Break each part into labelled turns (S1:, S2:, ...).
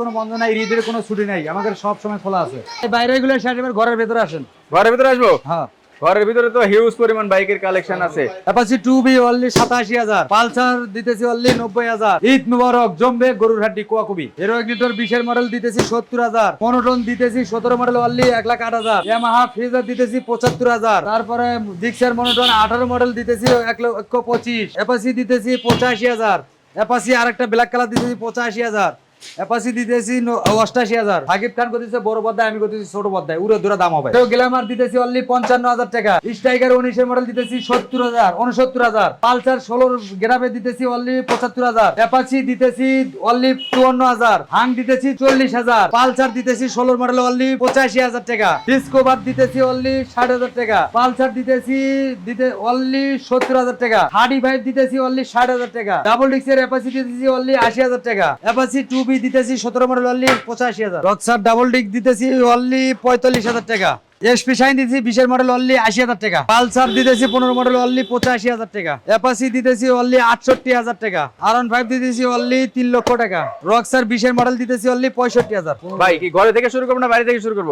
S1: কোনো বন্ধ নাই ঈদের কোনো ছুটি নাই আমাদের সব সময় খোলা আছে। বাইরে এগুলো শেষ এবার ঘরের ভেতরে আসেন।
S2: ঘরের ভিতরে আসব?
S1: হ্যাঁ।
S2: ঘরের ভিতরে তো হিউজ পরিমাণ বাইকের কালেকশন আছে।
S1: অ্যাপাচি টু বি অনলি সাতাশি হাজার পালসার দিতেছি অনলি নব্বই হাজার। ঈদ মুবারক জম্বে গরুর হাড্ডি কুয়াকুবি। হিরো ইগনিটর বিশের মডেল দিতেছি সত্তর হাজার। মনোটন দিতেছি সতেরো মডেল অনলি এক লাখ আট হাজার। ইয়ামাহা ফ্রিজার দিতেছি পঁচাত্তর হাজার। তারপরে জিক্সার মনোটন আঠারো মডেল দিতেছি এক লক্ষ পঁচিশ। অ্যাপাচি দিতেছি পঁচাশি হাজার। অ্যাপাচি আরেকটা ব্ল্যাক কালার দিতেছি পঁচাশি হাজার। অ্যাপাচি দিতেছি অষ্টাশি হাজার। সাকিব খান করতেছে বড় পদ্মায় আমি করতেছি ছোট পদ্মায় উড়ে দূরে দাম হবে। তো গ্ল্যামার দিতেছি অনলি পঞ্চান্ন হাজার টাকা। স্ট্রাইকার উনিশের মডেল দিতেছি সত্তর হাজার উনসত্তর হাজার। পালসার ষোলোর গ্রামে দিতেছি অনলি পঁচাত্তর হাজার। অ্যাপাচি দিতেছি অনলি চুয়ান্ন হাজার। হাং দিতেছি চল্লিশ হাজার। পালসার দিতেছি ষোলোর মডেল অনলি পঁচাশি হাজার টাকা। ডিসকোভার দিতেছি অনলি ষাট হাজার টাকা। পালসার দিতেছি দিতে অনলি সত্তর হাজার টাকা। থার্টি ফাইভ দিতেছি অনলি ষাট হাজার টাকা। ডাবল ডিক্সের অ্যাপাচি দিতেছি অনলি আশি হাজার টাকা। অ্যাপাচি টু বি দিতেছি সতেরো মডেল অনলি পঁচাশি হাজার। রক্সার ডাবল ডিক দিতেছি অনলি পঁয়তাল্লিশ হাজার টাকা। এসপি শাইন দিতেছি বিশের মডেল অনলি আশি হাজার টাকা। পালসার দিতেছি পনেরো মডেল অনলি পঁচাশি হাজার টাকা। অ্যাপাসি দিতেছি অনলি আটষট্টি হাজার টাকা। আর ফাইভ দিতেছি অনলি তিন লক্ষ টাকা। রক্সার বিশের মডেল দিতেছি অনলি পঁয়ষট্টি হাজার।
S2: ভাই কি ঘরে থেকে শুরু করব না বাইরে থেকে শুরু করব?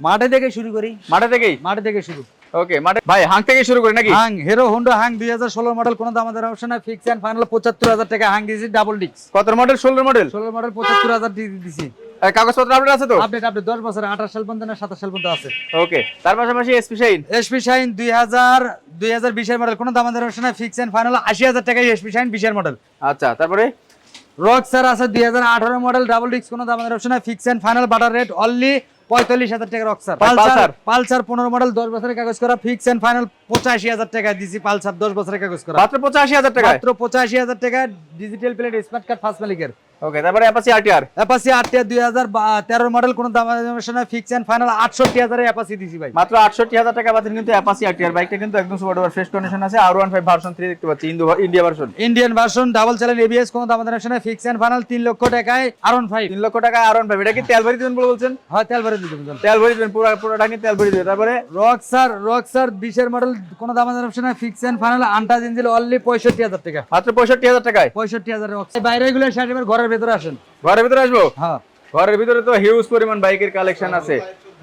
S1: মাঠে থেকে শুরু করি।
S2: মাঠে থেকেই?
S1: মাঠে থেকে শুরু।
S2: ওকে মাঠে ভাই হাং থেকে শুরু করি নাকি?
S1: হাং হিরো হোন্ডা হাং দুই হাজার ষোলো মডেল কোনো দাম আমাদের অপশন ফিক্স এন্ড ফাইনাল পঁচাত্তর হাজার টাকা হাং দিয়েছি ডাবল ডিক্স
S2: কত মডেল ষোলো মডেল
S1: ষোলো মডেল পঁচাত্তর হাজার দিয়ে দিছি।
S2: কাগজপত্র আপডেট আছে তো?
S1: আপডেট আপডেট দশ বছর আঠাশ সাল পর্যন্ত না সাতাশ সাল পর্যন্ত আছে।
S2: ওকে তার পাশাপাশি এসপি শাইন
S1: এসপি শাইন দুই হাজার দুই হাজার বিশের মডেল কোনো দাম আমাদের অপশন ফিক্স এন্ড ফাইনাল আশি হাজার টাকা এসপি শাইন বিশের মডেল
S2: আচ্ছা তারপরে?
S1: রক স্যার আছে দুই হাজার আঠারো মডেল ডাবল ডিক্স কোনো দাম আমাদের option fix and final better rate only পঁয়তাল্লিশ হাজার টাকা অক্সার।
S2: পালসার।
S1: পালসার পনেরো মডেল দশ বছরের কাগজ করা ফিক্স এন্ড ফাইনাল পঁচাশি হাজার টাকা দিছি পালসার দশ বছরের কাগজ করা।
S2: মাত্র পঁচাশি হাজার টাকা
S1: মাত্র পঁচাশি হাজার টাকা digital plate smart card first মালিকের।
S2: ওকে তারপরে অ্যাপাসি আরটিআর
S1: মডেল কোনো দাম ফিক্স এন্ড ফাইনাল আটষট্টি হাজারে অ্যাপাসি দিছি ভাই।
S2: মাত্র আটষট্টি হাজার টাকা পাচ্ছেন কিন্তু অ্যাপাসি আরটিআর বাইকটা কিন্তু একদম সুপার ডুপার ফ্রেশ কন্ডিশন আছে আর ওয়ান ফাইভ ভার্সন থ্রি দেখতে পাচ্ছি India version
S1: Indian version double channel ABS কোনো দাম ফিক্স এন্ড ফাইনাল তিন লক্ষ টাকায় আর
S2: লক্ষ এটা কি বলে বলছেন?
S1: হয়
S2: দেবেন পুরো দেবেন তারপরে?
S1: রক্সার রক্সার বিশের মডেল কোনো দাম অপশন ফিক্স এন্ড ফাইনাল আন্টাজ অনলি টাকা।
S2: মাত্র টাকায়।
S1: বাইরে ঘরের ভেতরে আসেন।
S2: ঘরের ভিতরে আসব?
S1: হ্যাঁ।
S2: ঘরের ভিতরে তো হিউজ পরিমাণ বাইকের কালেকশন আছে।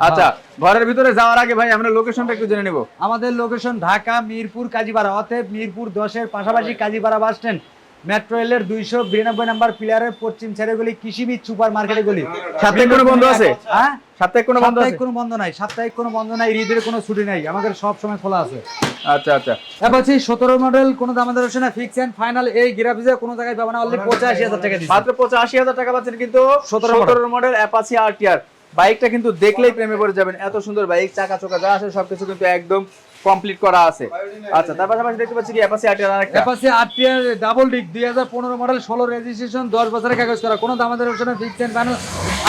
S2: আচ্ছা ঘরের ভিতরে যাওয়ার আগে ভাই আমরা লোকেশনটা একটু জেনে নেব।
S1: আমাদের লোকেশন ঢাকা মিরপুর কাজীপাড়া। অতএব মিরপুর দশের পাশাপাশি কাজীপাড়া বাস স্ট্যান্ড মেট্রো রেলের দুইশো বিরানব্বই নাম্বার প্লেয়ারের পশ্চিম ছেড়ে গলি কৃষিবিদ সুপার মার্কেটে গলি
S2: সাথে কোনো বন্ধু আছে?
S1: হ্যাঁ?
S2: সাপ্তাহিক কোনো বন্ধ
S1: সাপ্তাহিক কোনো বন্ধ নাই সাপ্তাহিক কোনো বন্ধ নাই ঈদের কোনো ছুটি নাই আমাদের সব সময় খোলা আছে।
S2: আচ্ছা আচ্ছা।
S1: এবার হচ্ছে সতেরো মডেল কোনো দাম আমাদের অপশন ফিক্স এন্ড ফাইনাল এই কোনো জায়গায় অনলি টাকা দিচ্ছে।
S2: মাত্র পঁচাশি হাজার টাকা পাচ্ছেন কিন্তু
S1: 17
S2: সতেরো মডেল আরটিআর বাইকটা কিন্তু দেখলেই প্রেমে পড়ে যাবেন এত সুন্দর বাইক চাকা চোকা যা আছে সবকিছু কিন্তু একদম কমপ্লিট করা আছে। আচ্ছা তার পাশাপাশি দেখতে পাচ্ছি কি অ্যাপাসি আরটিআর আরেকটা।
S1: অ্যাপাসি আরটিআর ডাবল ডিক দুই হাজার পনেরো মডেল ষোলো রেজিস্ট্রেশন দশ বছরের কাগজ করা। কোনো দাম আমাদের অপশন ফিক্সড এন্ড ফাইনাল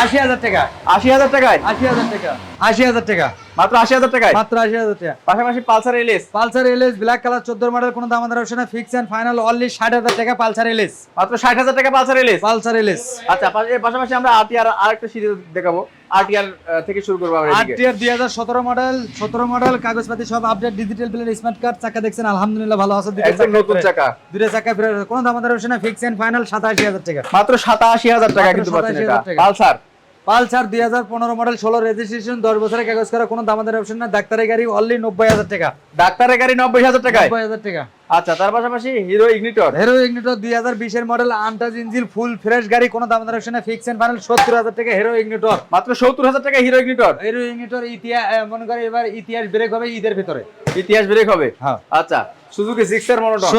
S1: আশি হাজার টাকা।
S2: আশি হাজার টাকায়?
S1: আশি হাজার টাকা আশি হাজার টাকা।
S2: মাত্র আশি হাজার টাকায়?
S1: মাত্র আশি হাজার টাকা।
S2: পাশাপাশি Pulsar LS
S1: Pulsar LS black colour চোদ্দ মডেল কোনো দাম আমাদের option fix and final only ষাট হাজার টাকা পালসার এলএস
S2: মাত্র ষাট হাজার টাকা পালসার এলএস
S1: পালসার এলএস
S2: আচ্ছা পাশাপাশি আমরা আরটিআর আরেকটা সিরিজ দেখাবো। আরটিআর থেকে শুরু করব আমরা
S1: আরটিআর দুই হাজার সতেরো মডেল সতেরো মডেল কাগজপাতি সব আপডেট ডিজিটাল স্মার্ট কার্ড চাকা দেখছেন আলহামদুলিল্লাহ ভালো আছে চাকা
S2: নতুন চাকা।
S1: চাকা কোনো দাম আমাদের অপশন ফিক্স এন্ড ফাইনাল সাতাশি হাজার টাকা।
S2: মাত্র সাতাশি হাজার টাকা কিন্তু পাচ্ছেন
S1: 87,000
S2: এটা।
S1: টাকা।
S2: পালসার।
S1: পালসার দুই হাজার পনেরো মডেল ষোলো রেজিস্ট্রেশন দশ বছরের কাগজ করা কোনো দামাদের অপশন না ডাক্তারের গাড়ি অনলি নব্বই হাজার টাকা।
S2: ডাক্তারের গাড়ি নব্বই হাজার টাকা
S1: নব্বই হাজার টাকা।
S2: আচ্ছা তার পাশাপাশি হিরো ইগনিটর
S1: হিরো ইগনিটর দুই হাজার বিশের মডেল আন্টাজ ইঞ্জিল ফুল ফ্রেশ গাড়ি কোনো দামাদের অপশন না ফিক্স এন্ড ফাইনাল সত্তর হাজার টাকা হিরো ইগনিটর
S2: মাত্র সত্তর হাজার টাকা হিরো ইগনিটর
S1: হিরো ইগনিটর ইতিহাস মনে করে এবার ইতিহাস ব্রেক হবে ঈদের ভিতরে।
S2: ইতিহাস ব্রেক হবে?
S1: হ্যাঁ।
S2: আচ্ছা সুজুকি সিক্সের মনোটন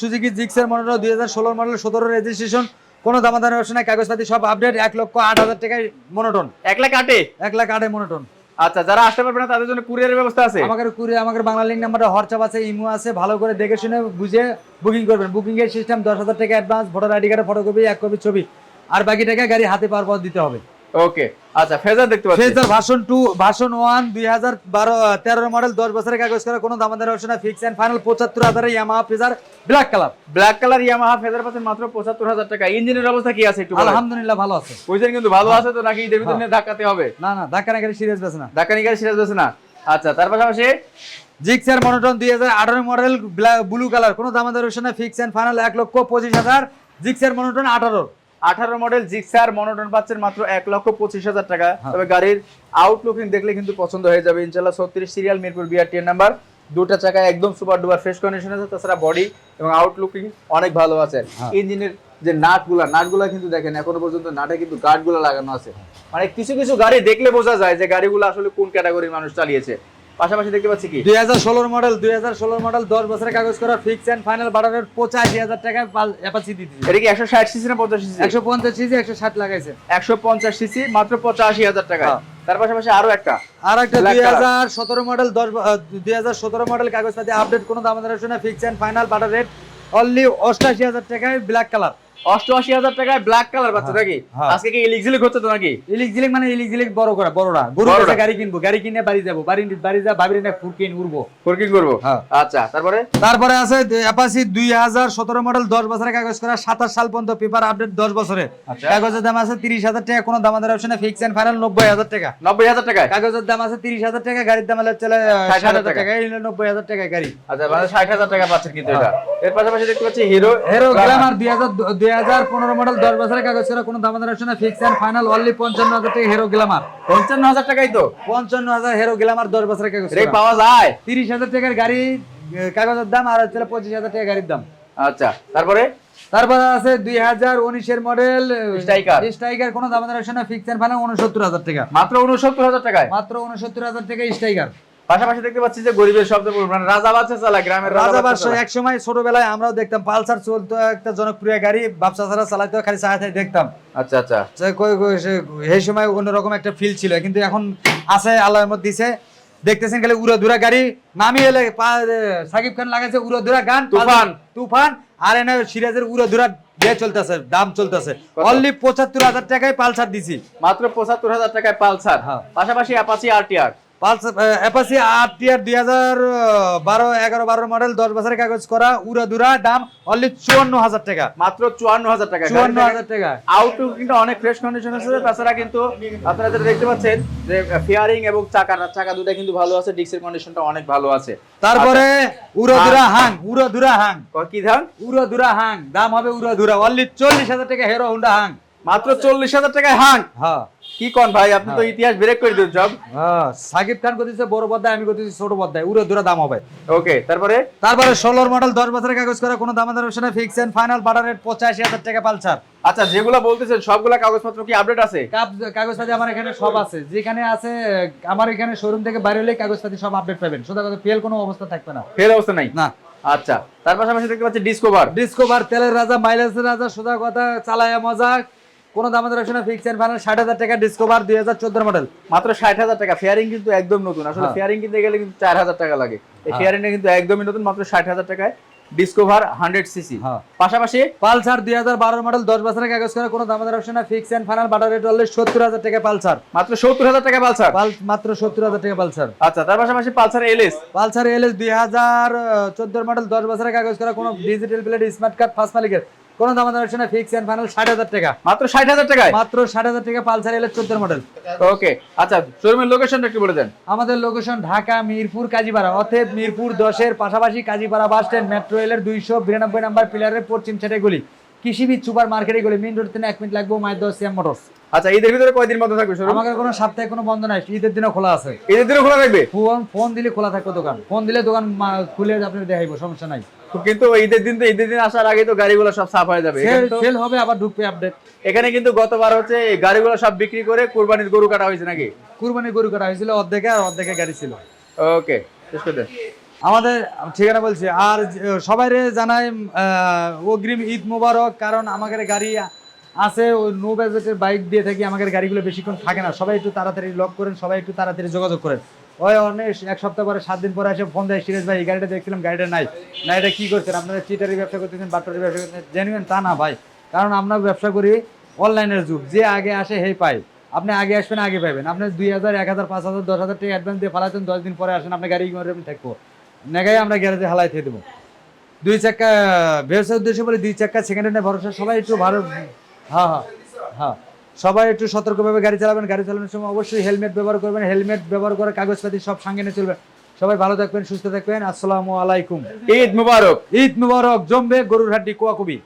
S1: সুজুকি জিক্সের মডেল দুই হাজার ষোলো মডেল সতেরো রেজিস্ট্রেশন কোনো দামাদার অপশন নাই কাগজপাতি সব আপডেট এক লক্ষ আট হাজার টাকায় মনোটন
S2: এক লাখ আটে?
S1: এক লাখ আটে মনোটন
S2: আচ্ছা যারা আসতে পারবে না তাদের জন্য কুরিয়ারের ব্যবস্থা আছে?
S1: আমাদের কুরিয়ার আমাদের বাংলা লিঙ্ক নাম্বারে হোয়াটসঅ্যাপ আছে ইমো আছে ভালো করে দেখে শুনে বুঝে বুকিং করবেন। বুকিং এর সিস্টেম দশ হাজার টাকা অ্যাডভান্স ভোটার আইডি কার্ডের ফটোকপি এক কপি ছবি। আর বাকি টাকা গাড়ি হাতে পাওয়ার পর দিতে হবে।
S2: ওকে আচ্ছা ফেজার দেখতে পাচ্ছি।
S1: Fazer version two version one দুই হাজার বারো তেরো মডেল দশ বছরের কাগজ করা কোনো দামাদের অপশন ফিক্স এন্ড ফাইনাল পঁচাত্তর হাজার Yamaha Fazer black colour
S2: black colour Yamaha Fazer পাচ্ছেন মাত্র পঁচাত্তর হাজার টাকা। ইঞ্জিনের অবস্থা কি আছে একটু।
S1: আলহামদুলিল্লাহ ভালো আছে।
S2: বুঝছেন কিন্তু ভালো আছে তো নাকি ভিতরে
S1: হ্যাঁ।
S2: নিয়ে ধাক্কাতে হবে?
S1: না না ধাক্কা না গাড়ি সিরিয়াস বেছে না।
S2: ধাক্কা গাড়ি সিরাজ আছে না। আচ্ছা তার পাশাপাশি?
S1: জিক্সার মনোটন দুই হাজার আঠারো মডেল ব্লু কালার কোনো দামাদের অপশন ফিক্স এন্ড ফাইনাল এক লক্ষ পঁচিশ হাজার। জিক্সার মনোটন আঠারো
S2: আঠারো মডেল জিক্সার মনোটন পাচ্ছেন মাত্র এক লক্ষ পঁচিশ হাজার টাকা।
S1: হ্যাঁ।
S2: তবে গাড়ির আউটলুকিং দেখলে কিন্তু পছন্দ হয়ে যাবে। ইনশাল্লাহ ছত্রিশ সিরিয়াল মিরপুর বিআরটি এর নাম্বার দুটা চাকায় একদম সুপার ডুপার ফ্রেশ কন্ডিশন আছে তাছাড়া বডি এবং আউটলুকিং অনেক ভালো আছে।
S1: হ্যাঁ।
S2: ইঞ্জিনের যে নাটগুলা নাটগুলা কিন্তু দেখেন এখনও পর্যন্ত নাটে কিন্তু গার্ডগুলো লাগানো আছে। মানে কিছু কিছু গাড়ি দেখলে বোঝা যায় যে গাড়িগুলো আসলে কোন ক্যাটাগরির মানুষ চালিয়েছে। পাশাপাশি দেখতে পাচ্ছি কি?
S1: দুই হাজার ষোলোর মডেল দুই হাজার ষোলোর মডেল দশ বছরের কাগজ করা ফিক্স অ্যান্ড ফাইনাল বাড়ানোর পঁচাশি হাজার টাকায় অ্যাপাচি দিতেছে
S2: এটা কি একশো ষাট সিসি না পঞ্চাশ সিসি
S1: একশো পঞ্চাশ সিসি একশো ষাট লাগাইছে।
S2: একশো পঞ্চাশ সিসি মাত্র পঁচাশি হাজার টাকা
S1: হ্যাঁ।
S2: তার পাশাপাশি আরও একটা।
S1: আর একটা দুই হাজার সতেরো মডেল দশ দুই হাজার সতেরো মডেল কাগজপাতি আপডেট কোনো দাম দর fix and final better rate only অষ্টাশি হাজার টাকায় ব্ল্যাক কালার
S2: অষ্টআশি হাজার টাকায় ব্ল্যাক কালার পাচ্ছে
S1: হ্যাঁ,
S2: নাকি?
S1: হ্যাঁ।
S2: আজকে কি ইলিক্সিলিক হচ্ছে তো নাকি?
S1: ইলিক জিলিক মানে ইলিক জিলিক বড় করা বড়রা গরু কাছে গাড়ি কিনবো গাড়ি কিনে বাড়ি যাব বাড়ি বাড়ি যা ভাবির না ফুরকিন উড়বো।
S2: ফোরকিং করব?
S1: হ্যাঁ।
S2: আচ্ছা তারপরে?
S1: তারপরে আছে অ্যাপাসি দুই হাজার সতেরো মডেল দশ বছরের কাগজ করা সাতাশ সাল পর্যন্ত পেপার আপডেট দশ বছরে
S2: আচ্ছা।
S1: কাগজের দাম আছে তিরিশ হাজার টাকা কোনো দাম অপশনে ফিক্স অ্যান্ড ফাইনাল নব্বই হাজার টাকা।
S2: নব্বই হাজার টাকায়?
S1: কাগজের দাম আছে তিরিশ হাজার টাকা গাড়ির দাম হলে চলে
S2: ষাট হাজার
S1: টাকা। নব্বই হাজার টাকা গাড়ি।
S2: আচ্ছা মানে ষাট হাজার টাকা পাচ্ছেন কিন্তু এটা। এর পাশাপাশি দেখতে পাচ্ছি হিরো
S1: হেরো গ্ল্যামার দুই হাজার দুই হাজার পনেরো মডেল দশ বছরের কাগজ করা কোনো দাম দর অপশনে ফিক্স অ্যান্ড ফাইনাল অনলি পঞ্চান্ন হাজার টাকা হেরো গ্ল্যামার
S2: পঞ্চান্ন হাজার টাকাই তো।
S1: পঞ্চান্ন হাজার হেরো গ্ল্যামার দশ বছরের কাগজ
S2: পাওয়া যায়।
S1: তিরিশ হাজার টাকার গাড়ি কাগজের দাম আর হচ্ছে পঁচিশ হাজার টাকা গাড়ির দাম।
S2: আচ্ছা তারপরে?
S1: তারপরে আছে দুই হাজার উনিশের মডেল
S2: Striker।
S1: স্ট্রাইকার কোনো দাম দর অপশনে ফিক্স অ্যান্ড ফাইনাল উনসত্তর হাজার টাকা।
S2: মাত্র উনসত্তর হাজার টাকায়?
S1: মাত্র উনসত্তর হাজার টাকা স্ট্রাইকার
S2: পাশাপাশি দেখতে পাচ্ছি যে গরিবের শব্দ মানে রাজা বাচ্চা চালা গ্রামের রাজা বাচ্চা
S1: এক সময় ছোটবেলায় আমরাও দেখতাম পালসার চলতো একটা জনপ্রিয় গাড়ি ছাড়া চালাইতো খালি দেখতাম।
S2: আচ্ছা আচ্ছা।
S1: সেই সময় অন্যরকম একটা ফিল ছিল কিন্তু এখন আছে আল্লাহর মধ্যে দিছে। দেখতেছেন খালি উড়ো দুরা গাড়ি নামি এলে সাকিব খান লাগাইছে উড়ো দুরা গান
S2: তুফান।
S1: তুফান আর এনে সিরাজের উড়ো দুরা দিয়ে চলতেছে দাম চলতেছে? অনলি পঁচাত্তর হাজার টাকায় পালসার দিছি।
S2: মাত্র পঁচাত্তর হাজার টাকায় পালসার।
S1: হ্যাঁ।
S2: পাশাপাশি অ্যাপাচি আরটিআর
S1: পালসার অ্যাপাসি আট টিয়ার দুই হাজার বারো এগারো বারো মডেল দশ বছরের কাগজ করা উড়া দুরা দাম অনলি চুয়ান্ন হাজার টাকা।
S2: মাত্র চুয়ান্ন হাজার টাকা
S1: চুয়ান্ন হাজার টাকা।
S2: আউটলুক কিন্তু অনেক ফ্রেশ কন্ডিশন আছে। তাছাড়া কিন্তু আপনারা যেটা দেখতে পাচ্ছেন যে ফেয়ারিং এবং চাকা চাকা দুটা কিন্তু ভালো আছে ডিক্সের কন্ডিশনটা অনেক ভালো আছে।
S1: তারপরে উড়ো দুরা হাং উড়ো দুরা হাং।
S2: কি ধান?
S1: উড়ো দুরা হাং দাম হবে উড়ো দুরা। অনলি চল্লিশ হাজার টাকা হেরো হুন্ডা হাং।
S2: মাত্র চল্লিশ হাজার টাকায় হাং।
S1: হ্যাঁ।
S2: কি কন ভাই আপনি তো ইতিহাস ব্রেক করে দিন সব।
S1: হ্যাঁ সাকিব খান করতেছে বড় পদ্মায় আমি করতেছি ছোট পদ্মায় উড়ো দুরা দাম হবে।
S2: ওকে তারপরে?
S1: তারপরে ষোলোর মডেল দশ বছরের কাগজ করা কোনো দাম দর অপশনে fix and final better rate পঁচাশি হাজার টাকা পালসার।
S2: আচ্ছা যেগুলা বলতেছেন সবগুলা কাগজপত্র কি আপডেট আছে?
S1: কাগজপাতি আমার এখানে সব আছে। যেখানে আছে আমার এখানে শোরুম থেকে বাইরে হলে কাগজপাতি সব আপডেট পাবেন। সোজা কথা ফেল কোনো অবস্থা থাকবে না।
S2: ফেল অবস্থা নাই?
S1: না।
S2: আচ্ছা তার পাশাপাশি দেখতে পাচ্ছি ডিসকভার
S1: ডিসকভার তেলের রাজা মাইলেজের রাজা সোজা কথা চালায় মজা। কোনো দাম দর অপশনে ফিক্স এন্ড ফাইনাল ষাট হাজার টাকা ডিসকভার দুই হাজার চোদ্দ মডেল
S2: মাত্র ষাট হাজার টাকা। ফেয়ারিং কিন্তু একদম নতুন। আসলে
S1: হ্যাঁ।
S2: ফেয়ারিং কিনতে গেলে কিন্তু চার হাজার টাকা লাগে। এই
S1: হ্যাঁ।
S2: ফেয়ারিংটা কিন্তু একদমই নতুন মাত্র ষাট হাজার টাকায় ডিসকভার হান্ড্রেড সিসি
S1: হ্যাঁ।
S2: পাশাপাশি
S1: পালসার দুই হাজার বারোর মডেল দশ বছরের কাগজ করা কোনো দাম দর অপশনে fix and final better rate হলে সত্তর হাজার টাকা পালসার।
S2: মাত্র সত্তর হাজার টাকা পালসার।
S1: পাল মাত্র সত্তর হাজার টাকা পালসার।
S2: আচ্ছা তার পাশাপাশি পালসার এলএস
S1: পালসার এলএস দুই হাজার চোদ্দোর মডেল দশ বছরের কাগজ করা কোনো digital plate smart card first মালিকের। কোনো দাম দাম হচ্ছে না ফিক্স এন্ড ফাইনাল ষাট হাজার টাকা।
S2: মাত্র ষাট হাজার টাকায়?
S1: মাত্র ষাট হাজার টাকা পালসার এল 14 মডেল
S2: ওকে আচ্ছা শোরুমের লোকেশনটা একটু বলে দেন।
S1: আমাদের লোকেশন ঢাকা মিরপুর কাজীপাড়া। অতএব মিরপুর 10 এর পাশাপাশি কাজীপাড়া বাস স্ট্যান্ড মেট্রো রেলের দুইশো বিরানব্বই নাম্বার পিলারের পশ্চিম সাইডে গলি কৃষিবিদ সুপার মার্কেটে গলি মেইন রোড থেকে এক মিনিট লাগবে মায়ের দশ সিএম মোটরস
S2: আচ্ছা ঈদের ভিতরে কয়দিন বন্ধ থাকবে শোরুম
S1: আমাদের কোনো সপ্তাহে কোনো বন্ধ নাই ঈদের দিনও খোলা আছে।
S2: ঈদের দিনে খোলা থাকবে?
S1: ফোন ফোন দিলে খোলা থাকবে দোকান। ফোন দিলে দোকান খুলে আপনি দেখাইবো সমস্যা নাই।
S2: কিন্তু ঈদের দিন তো ঈদের দিন আসার আগে তো গাড়িগুলো সব সাফ হয়ে যাবে।
S1: সেল হবে আবার ঢুকবে আপডেট
S2: এখানে কিন্তু গতবার হচ্ছে এই গাড়িগুলো সব বিক্রি করে কুরবানির গরু কাটা হয়েছে নাকি?
S1: কুরবানি গরু কাটা হয়েছিল অর্ধেকে আর অর্ধেকে গাড়ি ছিল।
S2: ওকে শেষ করে
S1: আমাদের ঠিকানা বলছি, আর সবাই জানাই অগ্রিম ঈদ মোবারক, কারণ আমাদের গাড়ি আছে, ওই নো বাজেটের বাইক দিয়ে থাকি আমাদের গাড়িগুলো বেশিক্ষণ থাকে না। সবাই একটু তাড়াতাড়ি লক করেন, সবাই একটু তাড়াতাড়ি যোগাযোগ করেন। ওই অনেক, এক সপ্তাহ পরে, সাত দিন পরে এসে ফোন দেয়, সিরিজ ভাই, এই গাড়িটা দেখছিলাম, গাড়িটা নাই। না এটা কি করছেন? আপনারা চিটারি ব্যবসা করতেছেন বাট্টারি ব্যবসা করতেছেন জেনুইন তা না ভাই। কারণ আমরা ব্যবসা করি অনলাইনের যুগ, যে আগে আসে হেই পাই আপনি আগে আসবেন, আগে পাবেন আপনি দুই হাজার, এক হাজার, পাঁচ হাজার, দশ হাজার টাকা অ্যাডভান্স দিয়ে ফালাচ্ছেন দশ দিন পরে আসেন আপনি গাড়ি থাকব। নেগাই আমরা গ্যারেজে হালাই থেকে দেবো। দুই চাকা ব্যবসার উদ্দেশ্য বলে দুই চাকা সেকেন্ড হ্যান্ডে ভরসা সবাই একটু ভালো হ্যাঁ হ্যাঁ হ্যাঁ। সবাই একটু সতর্কভাবে গাড়ি চালাবেন গাড়ি চালানোর সময় অবশ্যই হেলমেট ব্যবহার করবেন হেলমেট ব্যবহার করে কাগজপাতি সব সঙ্গে নিয়ে চলবেন। সবাই ভালো থাকবেন সুস্থ থাকবেন আসসালামু আলাইকুম।
S2: ঈদ মুবারক।
S1: ঈদ মুবারক জমবে গরুর হাড্ডি কুয়াকুবি।